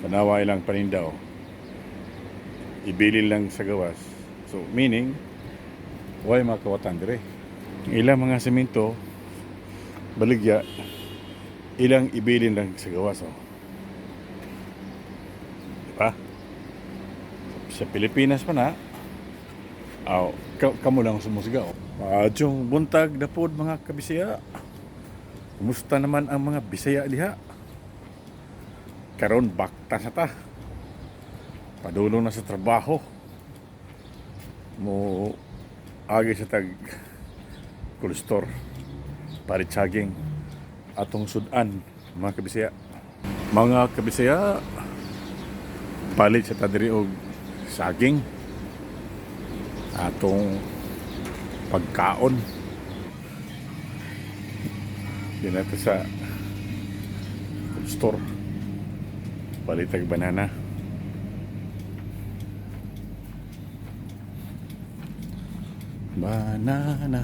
Tanawa ilang paninda o. Ibilin lang sa gawas. So, meaning, why mga kawatan dire? Ilang mga semento, baligya, ilang ibilin lang sa gawas o. Diba? Sa Pilipinas pa na, ka, kamo lang sumusga o. Adyong buntag na pod mga kabisaya. Kumusta naman ang mga bisaya diha? Karon bakta sa ta. Padulong na sa trabaho. Mo agi sa tag kulstor. Paritsaging atong sudan mga kabisaya. Mga kabisaya palit sa tadiri og saging atong pagkaon natin sa store balitag banana banana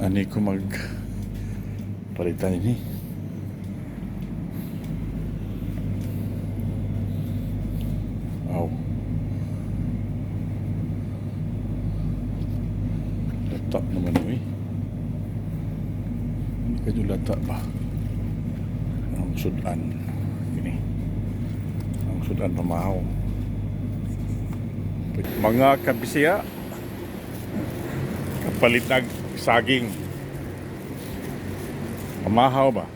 ani ko mag palitan ini Aw. Lata naman eh. Hindi ka dyan lata ba? Ang sudan. Gini. Ang sudan pamahaw. Mga kabisya, kapalitag saging. Pamahaw ba?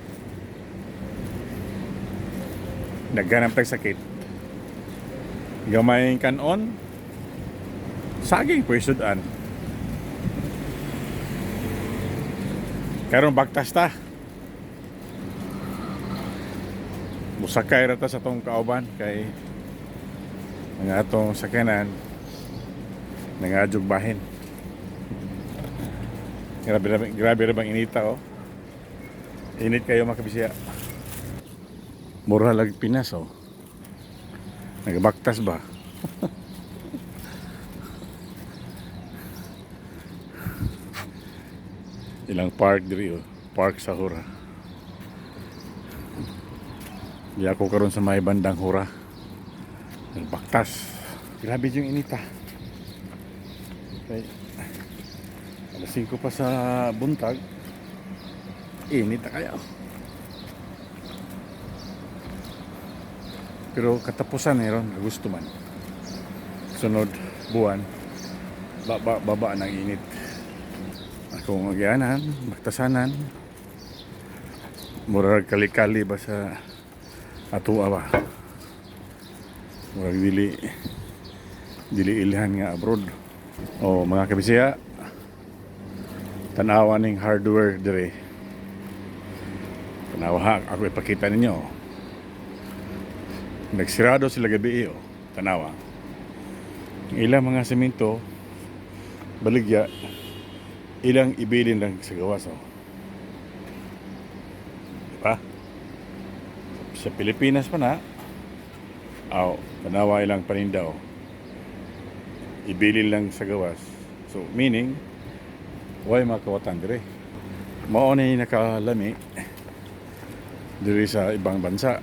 Nagganap tag sakit. Gamay kanon. Saging po sudan. Karon baktas ta. Musakay ra ta sa tong kauban kay nga atong sakyanan nangadjog bahin. Grabe ra grabe ra inita oh. Init kayo mga kabisya. Mura lag Pinas oh. Nagbaktas ba? Ilang park diri oh. Park sa Hura. Di ako karon sa may bandang Hura. Nagbaktas. Grabe yung inita. Okay. Alas 5 pa sa buntag. Init na kaya. Pero katapusan meron, gusto man. Sunod buwan, baba, baba ng init. Ako magyanan, magtasanan. Murag kali-kali ba sa atua ba? Murag dili dili ilhan nga abroad. O mga kabisaya, tanawa ning hardware dire. Tanawa ako ipakita ninyo. Nagsirado sila gabi iyo. Tanawa. Ang ilang mga semento, baligya, ilang ibilin lang sa gawas. Oh. Diba? Sa Pilipinas pa na, aw, tanawa ilang paninda. Oh. Ibilin lang sa gawas. So, meaning, why mga kawatan dire? Mao yung nakalami dire sa ibang bansa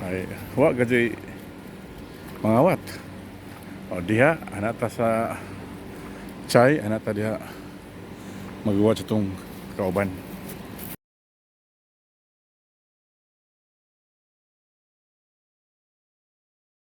ay wa gadi mga wat o diha anata sa chay anata diha magawat sa itong kauban